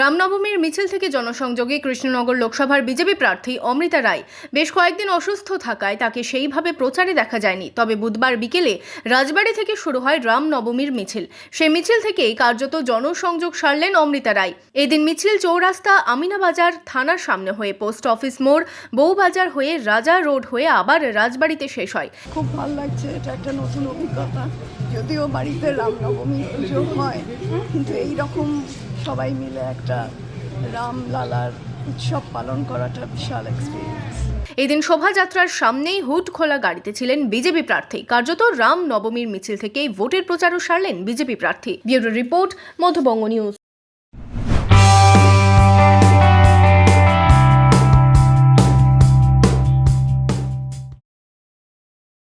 রামনবমীর মিছিল থেকে জনসংযোগে কৃষ্ণনগর লোকসভার বিজেপি প্রার্থী অমৃতা রায় বেশ কয়েকদিন অসুস্থ থাকায় তাকে সেইভাবে প্রচারে দেখা যায়নি। তবে বুধবার বিকেলে রাজবাড়ি থেকে শুরু হয় রামনবমীর মিছিল। সেই মিছিল থেকেই কার্যত জনসংযোগ সারলেন অমৃতা রায়। এদিন মিছিল চৌরাস্তা আমিনাবাজার থানার সামনে হয়ে পোস্ট অফিস মোড়, বউবাজার হয়ে রাজা রোড হয়ে আবার রাজবাড়িতে শেষ হয়। খুব ভালো লাগছে, এটা একটা নতুন অভিজ্ঞতা। যদিও বাড়িতে রামনবমী পুজো হয়, কিন্তু এই রকম সবাই মিলে একটা রামলালার উৎসব পালন করাটা বিশাল এক্সপিরিয়েন্স এদিন শোভাযাত্রার সামনেই হুড খোলা গাড়িতে ছিলেন বিজেপি প্রার্থী। কার্যত রাম নবমীর মিছিল থেকেই ভোটের প্রচারও সারলেন বিজেপি প্রার্থী। Bureau report Madhyabanga news.